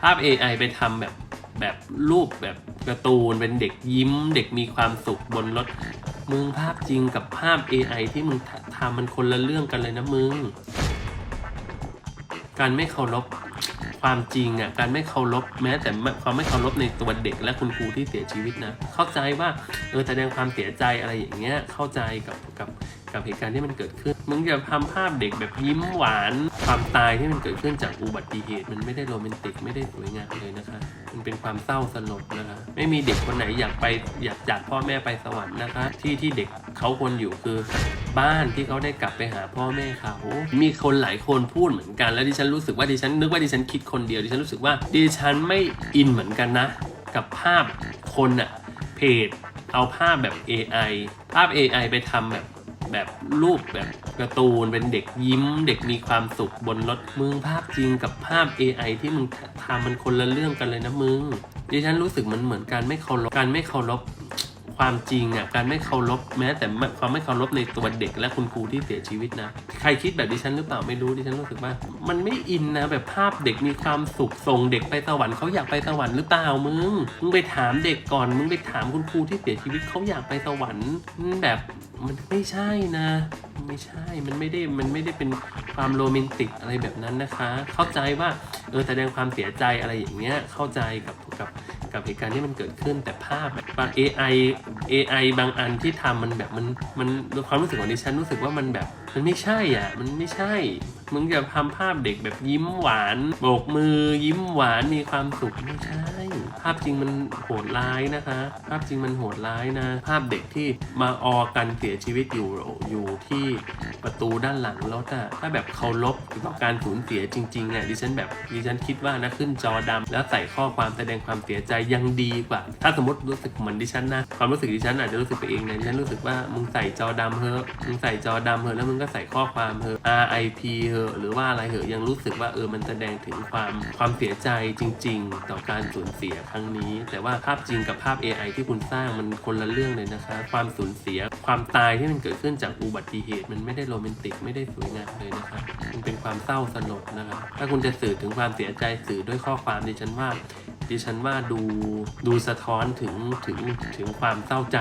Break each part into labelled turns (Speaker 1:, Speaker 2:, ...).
Speaker 1: ภาพ AI ไปทำแบบแบบรูปแบบการ์ตูนเป็นเด็กยิ้ม เด็กมีความสุขบนรถมึงภาพจริงกับภาพ AI ที่มึงทำมันคนละเรื่องกันเลยนะมึง การไม่เคารพความจริงอะการไม่เคารพแม้แต่ความไม่เคารพในตัวเด็กและคุณครูที่เสียชีวิตนะ เข้าใจว่าเออแสดงความเสียใจอะไรอย่างเงี้ยเข้าใจกับกับ กับเหตุการณ์ที่มันเกิดขึ้น มึงจะทำภาพเด็กแบบยิ้มหวาน ความตายที่มันเกิดขึ้นจากอุบัติเหตุ มันไม่ได้โรแมนติกไม่ได้สวยงามเลยนะคะ มันเป็นความเศร้าสลดนะคะ ไม่มีเด็กคนไหนอยากไปอยากจากพ่อแม่ไปสวรรค์นะคะ ที่ที่เด็กเขาควรอยู่คือบ้านที่เขาได้กลับไปหาพ่อแม่เขา มีคนหลายคนพูดเหมือนกัน แล้วดิฉันรู้สึกว่าดิฉันนึกว่าดิฉันคิดคนเดียว ดิฉันรู้สึกว่าดิฉันไม่อินเหมือนกันนะ กับภาพคนอะเพจเอาภาพแบบ AI ภาพ AI ไปทำแบบ แบบรูปแบบการ์ตูนเป็นเด็กยิ้ม เด็กมีความสุขบนรถมึงภาพจริงกับภาพ AI ที่มึงทำมันคนละเรื่องกันเลยนะมึงดิฉันรู้สึกมันเหมือนการไม่เคารพการไม่เคารพ ความจริงอะการไม่เคารพแม้แต่ความไม่เคารพในตัวเด็กและคุณครูที่เสียชีวิตนะ ใครคิดแบบดิฉันหรือเปล่าไม่รู้ดิฉันรู้สึกว่า มันไม่อินนะแบบภาพเด็กมีความสุขส่งเด็กไปสวรรค์เขาอยากไปสวรรค์หรือเปล่ามึงมึงไปถามเด็กก่อนมึงไปถามคุณครูที่เสียชีวิตเขาอยากไปสวรรค์แบบมันไม่ใช่นะ ไม่ใช่ มันไม่ได้ มันไม่ได้เป็นความโรแมนติกอะไรแบบนั้นนะคะ เข้าใจว่า เออแสดงความเสียใจอะไรอย่างเงี้ย เข้าใจกับกับ กับเหตุการณ์ที่มันเกิดขึ้นแต่ภาพบาง AI AI บางอันที่ทำมันแบบมันมันความรู้สึกของดิฉันรู้สึกว่ามันแบบมันไม่ใช่อะ มันไม่ใช่ มึงจะทำภาพเด็กแบบยิ้มหวานโบกมือ ยิ้มหวานมีความสุขไม่ใช่ ภาพจริงมันโหดร้ายนะคะ ภาพจริงมันโหดร้ายนะ ภาพเด็กที่มาออกันเสียชีวิตอยู่อยู่ที่ประตูด้านหลังรถอะถ้าแบบเคารพต่อการสูญเสียจริงๆอะดิฉันแบบดิฉันคิดว่านะขึ้นจอดำแล้วใส่ข้อความแสดงความเสียใจยังดีกว่า ถ้าสมมติรู้สึกเหมือนดิฉันนะความรู้สึกดิฉันอาจจะรู้สึกไปเองนะดิฉันรู้สึกว่ามึงใส่จอดำเถอะมึงใส่จอดำเถอะแล้วมึงก็ใส่ข้อความเถอะ RIP เถอะหรือว่าอะไรเถอะยังรู้สึกว่าเออมันแสดงถึงความความเสียใจจริง ๆ ต่อการสูญเสียครั้งนี้ แต่ว่าภาพจริงกับภาพ AI ที่คุณสร้างมันคนละเรื่องเลยนะคะ ความสูญเสีย ความตายที่มันเกิดขึ้นจากอุบัติเหตุ มันไม่ได้โรแมนติกไม่ได้สวยงามเลยนะคะมันเป็นความเศร้าสลดนะคะถ้าคุณจะสื่อถึงความเสียใจสื่อด้วยข้อความดิฉันว่า ดิฉันว่าดูดูสะท้อนถึงถึงถึงความเศร้าใจ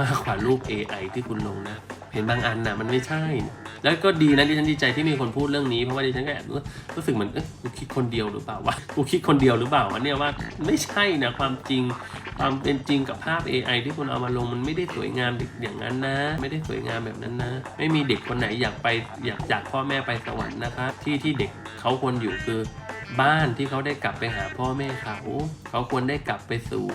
Speaker 1: มากกว่ารูป AI ที่คุณลงนะ เห็นบางอันนะมันไม่ใช่ แล้วก็ดีนะดิฉันดีใจที่มีคนพูดเรื่องนี้เพราะว่าดิฉันก็แอบรู้สึกเหมือนเอ๊ะกูคิดคนเดียวหรือเปล่าวะกูคิดคนเดียวหรือเปล่าวะเนี่ยว่าไม่ใช่นะความจริงความเป็นจริงกับภาพ AI ที่คุณเอามาลงมันไม่ได้สวยงามอย่างนั้นนะ ไม่ได้สวยงามแบบนั้นนะ ไม่มีเด็กคนไหนอยากไปอยากจากพ่อแม่ไปสวรรค์นะคะ ที่ที่เด็กเขาควรอยู่คือ บ้านที่เขาได้กลับไปหาพ่อแม่เขา เขาควรได้กลับไปสู่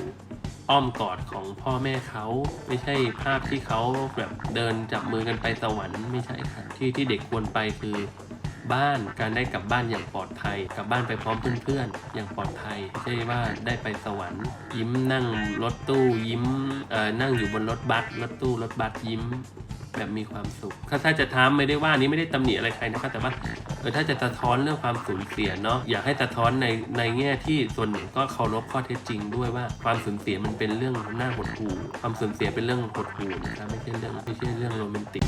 Speaker 1: อ้อมกอดของพ่อแม่เขา ไม่ใช่ภาพที่เขาแบบเดินจับมือกันไปสวรรค์ไม่ใช่ค่ะที่ที่เด็กควรไปคือบ้านการได้กลับบ้านอย่างปลอดภัย กลับบ้านไปพร้อมเพื่อนๆอย่างปลอดภัยไม่ใช่ว่าได้ไปสวรรค์ยิ้มนั่งรถตู้ยิ้มเอ่อนั่งอยู่บนรถบัสรถตู้รถบัสยิ้ม แบบมีความสุขถ้าถ้าจะทำไม่ได้ว่านี้ไม่ได้ตำหนิอะไรใครนะครับ แต่ว่าเออถ้าจะสะท้อนเรื่องความสูญเสียเนาะอยากให้สะท้อนในในแง่ที่ส่วนหนึ่งก็เคารพข้อเท็จจริงด้วยว่าความสูญเสียมันเป็นเรื่องน่าหดหู่ความสูญเสียเป็นเรื่องหดหู่นะครับไม่ใช่เรื่องไม่ใช่เรื่องโรแมนติก